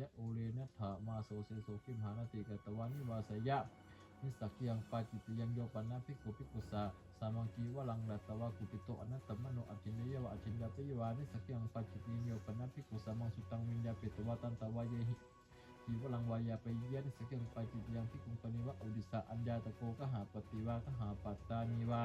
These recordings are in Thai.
ยะโอเลนะถามาโสเสโสขิมหานาติกตวานิวาสยะนิสักยังปาจิตยังโยปันนาภิกขุภิกุสาสามังกีวลังรัตวากุปิโตอนัตตมโนอจินเยวะอจินยาปิวานิสักยังปาจิตยังโยปันนาภิกุสามังสุตังวิญญาปิตวาตันตวายหิทีวลังวายาปเยนิสักยังปาจิตยังภิกุปนิวะอุดิสาอัญญาตโกกหาปฏิวากหาปัตตานีวา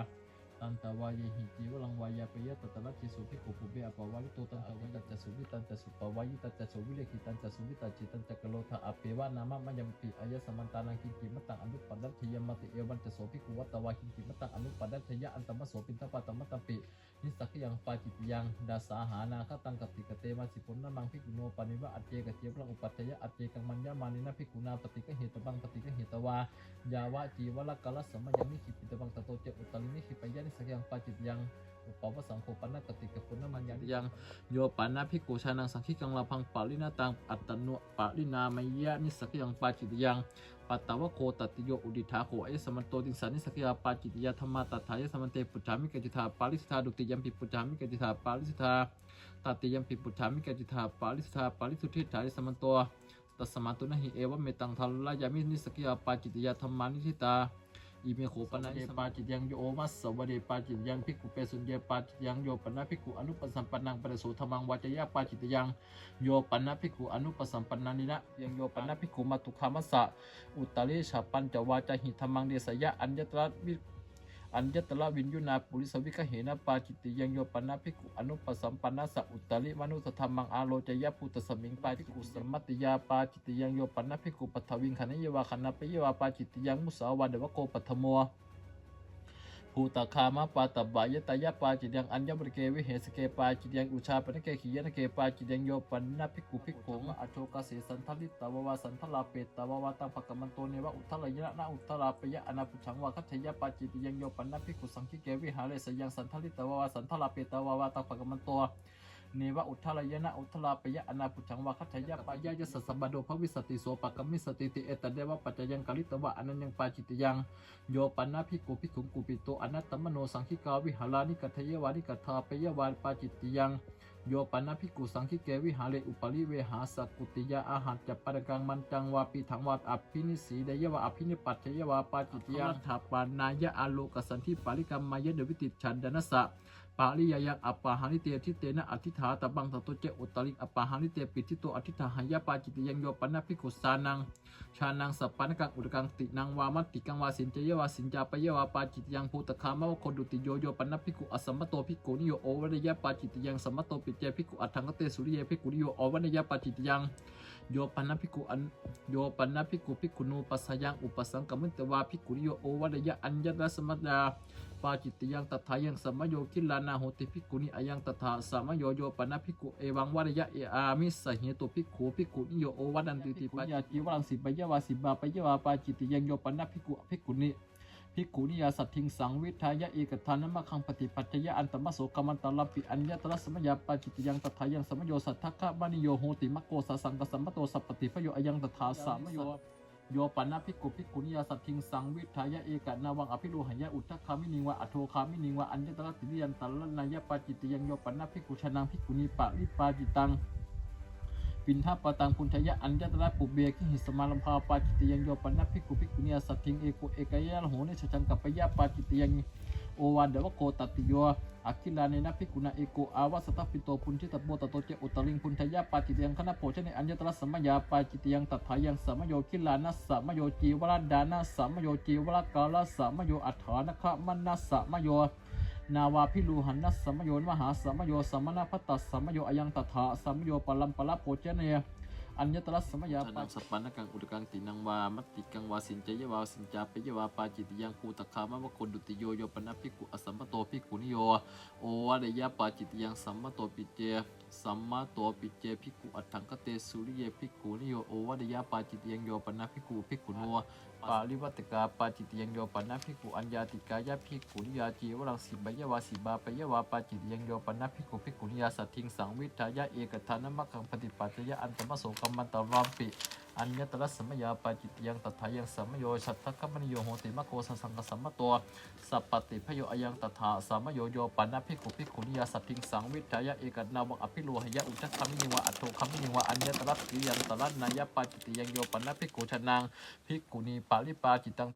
ตันตวายหิจีวลังวายาปยะตตะลัจิสุภิกขุปุเบอปวาลิโตตันตวายจัสสุวิตันจัสสุปวายิตันจัสสุวิเลกิตันจัสสุวิตัจิตันจักโลทะอเปวานามะมะยัมปิอายะสมันตานังกินกิมัตตังอนุปันดัตถยมติเอวันจะโสภิกขุวัตตวากินกิมัตตังอนุปันดัตถยะอันตมะโสปินทปะตมะตปินิสักยังปาจิตยังดาสาหานาคตังกติกเตมาสิปุณณมังภิกขุโนปานิวะอัจเจกเจพระอุปัตถยะอัจเจกังมัญญามานินะภิกขุนาปฏิกเหตบังปฏิกเหตวายาวะจีวละกาลสมยังนิขิปิตบังตโตเจอุตลินิขิปยานิสกยังปาจิตยังอุปวสังโฆปันนกติกปุณณมัญญายังโยปันนาภิกุชานังสังขิกังลาพังปาลินาตังอัตตโนปาลินามยะนิสกยังปาจิตยังปัตตวะโคตติโยอุดิธาโคเอสมันโตติสันนิสกยาปาจิตยาธรรมาตัทายสมันเตปุจามิกจิธาปาลิสธาดุติยัมปิปุจามิกจิธาปาลิสธาตติยัมปิปุจามิกจิธาปาลิสธาปาลิสุทิฐานิสมันโตตัสมาตุนะหิเอวะเมตังทัลลายามินิสกิยาปาจิตยาธรรมานิทิตา อิเมโขปนะเยปาจิตยังโยมัสสวะเดปาจิตยังพิกุเปสุญเยปาจิตยังโยปนะพิกุอนุปสัมปันนังปะโสธรรมังวัจยาปาจิตยังโยปนะพิกุอนุปสัมปันนานินะยังโยปนะพิกุมาตุคามัสสะอุตตริชาปัญจวาจหิธรรมังเดสยะอัญญตระวิ อัญญตละวินยุนาปุริสวิกเหนะปาจิติยังโยปนะภิกขุอนุปสัมปันนัสสะอุตตริมนุสธรรมังอาโลจยพุทธสมิงปาจิกุสมัติยาปาจิติยังโยปนะภิกขุปัทวิงขณะเยวาขณะปะเยวาปาจิติยังมุสาวาเดวโกปัทโม ภูตคามะปาตบายตายะปาจิตยังอัญญบริเกวิเหสเกปาจิตยังอุชาปนเกขียนเกปาจิตยังโยปันนภิกขุภิกขุงอโชกเสสันทลิตตววาสันทลาเปตตววาตังภกมันโตเนวะอุทลยะนาอุทลาปยะอนาปุชังวาคัจยะปาจิตยังโยปันนภิกขุสังคิเกวิหาเลสยังสันทลิตตววาสันทลาเปตตววาตังภกมันโต เนวะอุทลายนะอุทลาปยะอนาปุชังวาคัจฉยะปายะยะสัสสะบะโดภวิสติโสปะกมิสติติเอตเดวะปัจจยังกลิตวะอนันยังปาจิตยังโยปันนาภิกุภิกขุกุปิโตอนัตตมโนสังคิกาวิหารานิกัทเยวานิกัทาปยวานปาจิตยังโยปันนาภิกุสังคิเกวิหาเลอุปริเวหาสักุติยาอาหัตจัปปะกังมันจังวาปีถังวาอภินิสีเดยวะอภินิปัตเยวาปาจิตยังถาปานายะอาโลกสันทิปาริกรรมายะเดวิติชันดนสะ ปาลิยายังอัปปาหานิเตทิเตนะอธิฐาตบังตโตเจอุตริอัปปาหานิเตปิทิโตอธิฐาหายาปาจิตยังโยปันนาภิกขุสานังชานังสัปปานกังอุดกังตินังวามัติกังวาสินเจยวาสินจาปเยวาปาจิตยังภูตคามะวะโคดุติโยโยปันนภิกขุอสัมมโตภิกขุนิโยโอวันยะปาจิตยังสัมมโตปิเจภิกขุอัฏฐังกเตสุริเยภิกขุนิโยโอวันยะปาจิตยัง โยปันนภิกขุอันโยปันนภิกขุภิกขุนูปัสสยังอุปสังกมิตวาภิกขุนิโยโอวันยะอัญญตสมัตดาปาจิตยังตถายังสัมมโยคิลานาโหติภิกขุนิอายังตถาสัมมโยโยปันนภิกขุเอวังวันยะเออามิสเหตุภิกขุภิกขุนิโยโอวันันติติปัญญาจิวังสิปยวาสิบาปยวาปาจิตยังโยปันนภิกขุภิกขุนิ ภิกขุนิยาสัตถิงสังวิทายะเอกทานมะคังปฏิปัจจยะอันตมะโสกมันตาลปิอัญญตระสมยาปาจิตยังตถายังสมโยสัทธะมานิโยโหติมะโกสสังกสัมมโตสัพปติพโยอยังตถาสามโยโยปันนะภิกขุภิกขุนิยาสัตถิงสังวิทายะเอกนาวังอภิโลหยะอุทธคามินิวะอโทคามินิวะอัญญตระติยันตละนายปาจิตยังโยปันนะภิกขุชนังภิกขุนีปะริปาจิตัง ปินทปตังพุนทยะอัญญตระปุเบกิหิสมาลัมภาปาจิตยังโยปันภิกขุภิกขุเนียสัตถิงเอโกเอกายะลโหเนชจังกัปปยะปาจิตยังโอวันเดวะโกตัติโยอาคิลาเนนะภิกขุนาเอโกอาวาสตปิโตพุนทิตโบตโตเจอุตลิงพุนทยะปาจิตยังคณะโพชเนอัญญตระสัมมยาปาจิตยังตัทายังสัมโยคิลานัสสัมโยจีวรดานัสสัมโยจีวรกาลสัมโยอัฏฐานะคะมนัสสัมโย นาวาพิลูหันนัสสัมโยนมหาสัมโยสัมมนาพัตตสัมโยอยังตถาสัมโยปลัมปละโพเจเนย อัญญตรัสสัมมยาปาสัปปานกังอุดกังตินังวามัตติกังวาสินเจยวาสินจาปยวาปาจิตยังภูตคามะวะคนดุติโยโยปนะภิกขุอสัมมโตภิกขุนิโยโอวะเดยะปาจิตยังสัมมโตปิเจสัมมาโตปิเจภิกขุอัฏฐังคเตสุริเยภิกขุนิโยโอวะเดยะปาจิตยังโยปนะภิกขุภิกขุโนปาลิวัตกาปาจิตยังโยปนะภิกขุอัญญาติกายะภิกขุนิยาจีวรังสิบยวาสิบาปยวาปาจิตยังโยปนะภิกขุภิกขุนิยาสัตถิงสังวิทายะเอกทานมะคังปฏิปัจจยะอันตมะโสกกัมมันตรามปิอัญญตระสมยาปาจิตยังตถายังสัมโยชัตถกัมมนิโยโหติมะโกสังสังกสัมมตัวสัปปติพโยอยังตถาสัมโยโยปันนภิกขุภิกขุนิยาสัตถิงสังวิทยาเอกนาวังอภิโลหยะอุจจคามินิวะอัตโตคัมินิวะอัญญตระปิยังตระนายปาจิตยังโยปันนภิกขุชนางภิกขุนีปาลิปาจิตัง